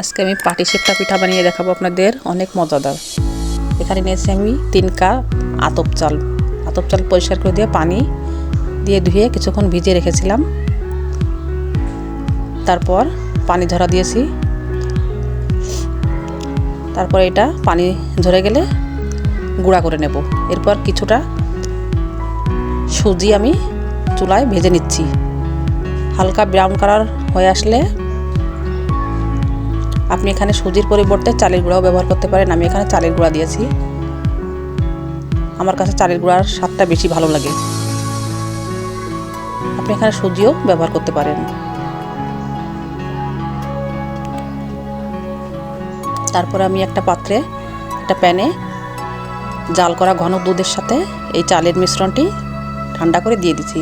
আজকে আমি পাটি সেপটা পিঠা বানিয়ে দেখাবো আপনাদের, অনেক মজাদার। এখানে নিয়েছি আমি তিন কাপ আতপ চাল। আতপ চাল পরিষ্কার করে দিয়ে পানি দিয়ে ধুয়ে কিছুক্ষণ ভিজিয়ে রেখেছিলাম। তারপর পানি ধরা দিয়েছি। তারপর এটা পানি ঝরে গেলে গুঁড়া করে নেব। এরপর কিছুটা সুজি আমি চুলায় ভেজে নিচ্ছি। হালকা ব্রাউন কালার হয়ে আসলে আপনি এখানে সুজির পরিবর্তে চালের গুঁড়াও ব্যবহার করতে পারেন। আমি এখানে চালের গুঁড়া দিয়েছি। আমার কাছে চালের গুঁড়ার স্বাদটা বেশি ভালো লাগে। আপনি এখানে সুজিও ব্যবহার করতে পারেন। তারপরে আমি একটা পাত্রে, একটা প্যানে জাল করা ঘন দুধের সাথে এই চালের মিশ্রণটি ঠান্ডা করে দিয়ে দিচ্ছি।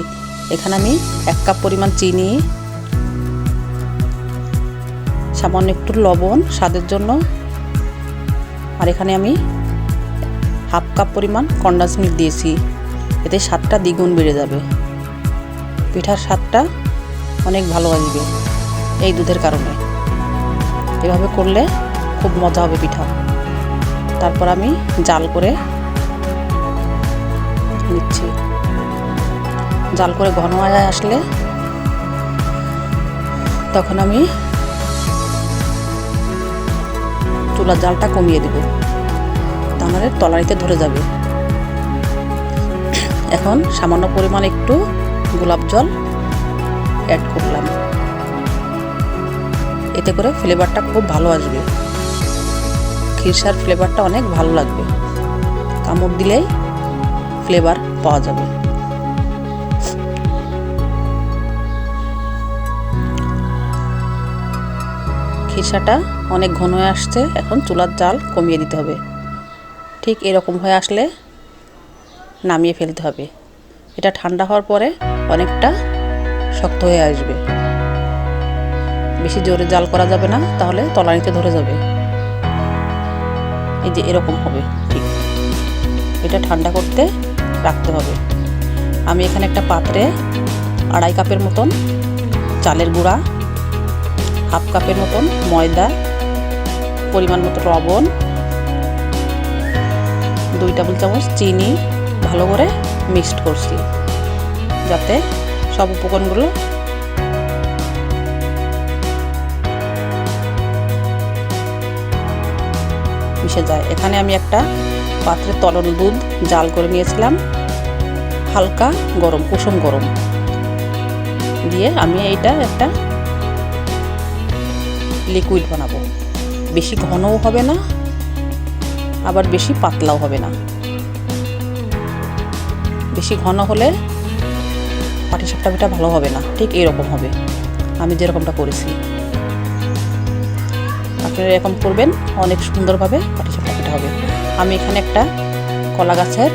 এখানে আমি এক কাপ পরিমাণ চিনি সামান্য একটু লবণ, স্বাদের জন্য। আর এখানে আমি হাফ কাপ পরিমাণ কন্ডান্স মিল্ক দিয়েছি। এতে স্বাদটা দ্বিগুণ বেড়ে যাবে। পিঠার স্বাদটা অনেক ভালো আসবে এই দুধের কারণে। এভাবে করলে খুব মজা হবে পিঠা। তারপর আমি জাল করে নিচ্ছি। জাল করে ঘন আসলে তখন আমি চুলার জালটা কমিয়ে দেব। তাহলে তলানিতে ধরে যাবে। এখন সামান্য পরিমাণ একটু গোলাপ জল অ্যাড করলাম। এতে করে ফ্লেভারটা খুব ভালো আসবে। খিরসার ফ্লেভারটা অনেক ভালো লাগবে। কামড় দিলেই ফ্লেভার পাওয়া যাবে। খিরসাটা অনেক ঘন হয়ে আসছে, এখন চুলার জাল কমিয়ে দিতে হবে। ঠিক এরকম হয়ে আসলে নামিয়ে ফেলতে হবে। এটা ঠান্ডা হওয়ার পরে অনেকটা শক্ত হয়ে আসবে। বেশি জোরে জাল করা যাবে না, তাহলে তলানিতে ধরে যাবে। এই যে এরকম হবে, ঠিক। এটা ঠান্ডা করতে রাখতে হবে। আমি এখানে একটা পাত্রে আড়াই কাপের মতন চালের গুঁড়া হাফ কাপের মতন ময়দা, পরিমাণ মতো লবণ, দুই টেবিল চামচ চিনি ভালো করে মিক্সড করছি, যাতে সব উপকরণগুলো মিশে যায়। এখানে আমি একটা পাত্রে তরল দুধ জাল করে নিয়েছিলাম, হালকা গরম, কুসুম গরম। দিয়ে আমি এইটা একটা লিকুইড বানাবো। বেশি ঘনও হবে না, আবার বেশি পাতলাও হবে না। বেশি ঘন হলে পাটিসাপটা পিঠা ভালো হবে না, ঠিক এরকম হবে। আমি যেরকমটা করেছি। আপনারা এরকম করবেন, অনেক সুন্দরভাবে পাটিসাপটা পিঠা হবে। আমি এখানে একটা কলা গাছের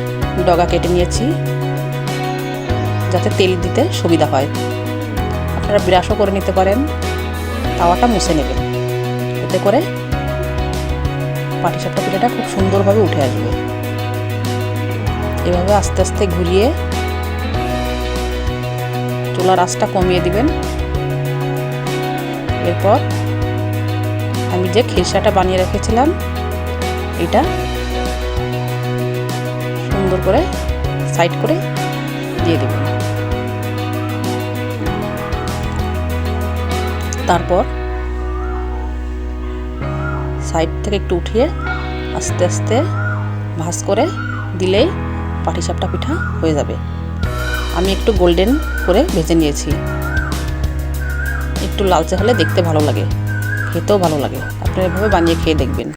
ডগা কেটে নিয়েছি, যাতে তেল দিতে সুবিধা হয়। আপনারা ব্রাশও করে নিতে পারেন। তাওয়াটা মুছে নেবেন এতে করে পাটিসাপটা পিঠাটা খুব সুন্দরভাবে উঠে আসবে। এভাবে আস্তে আস্তে ঘুরিয়ে চুলার আঁচটা কমিয়ে দিবেন। এরপর আমি যে খিরসাটা বানিয়ে রেখেছিলাম, এটা সুন্দর করে সাইড করে দিয়ে দেবেন। তারপর সাইড থেকে একটু উঠিয়ে আস্তে আস্তে ভাজ করে দিলেই পাটিসাপটা পিঠা হয়ে যাবে। আমি একটু গোল্ডেন করে ভেজে নিয়েছি। একটু লালচে হলে দেখতে ভালো লাগে, খেতেও ভালো লাগে। আপনারা এভাবে বানিয়ে খেয়ে দেখবেন।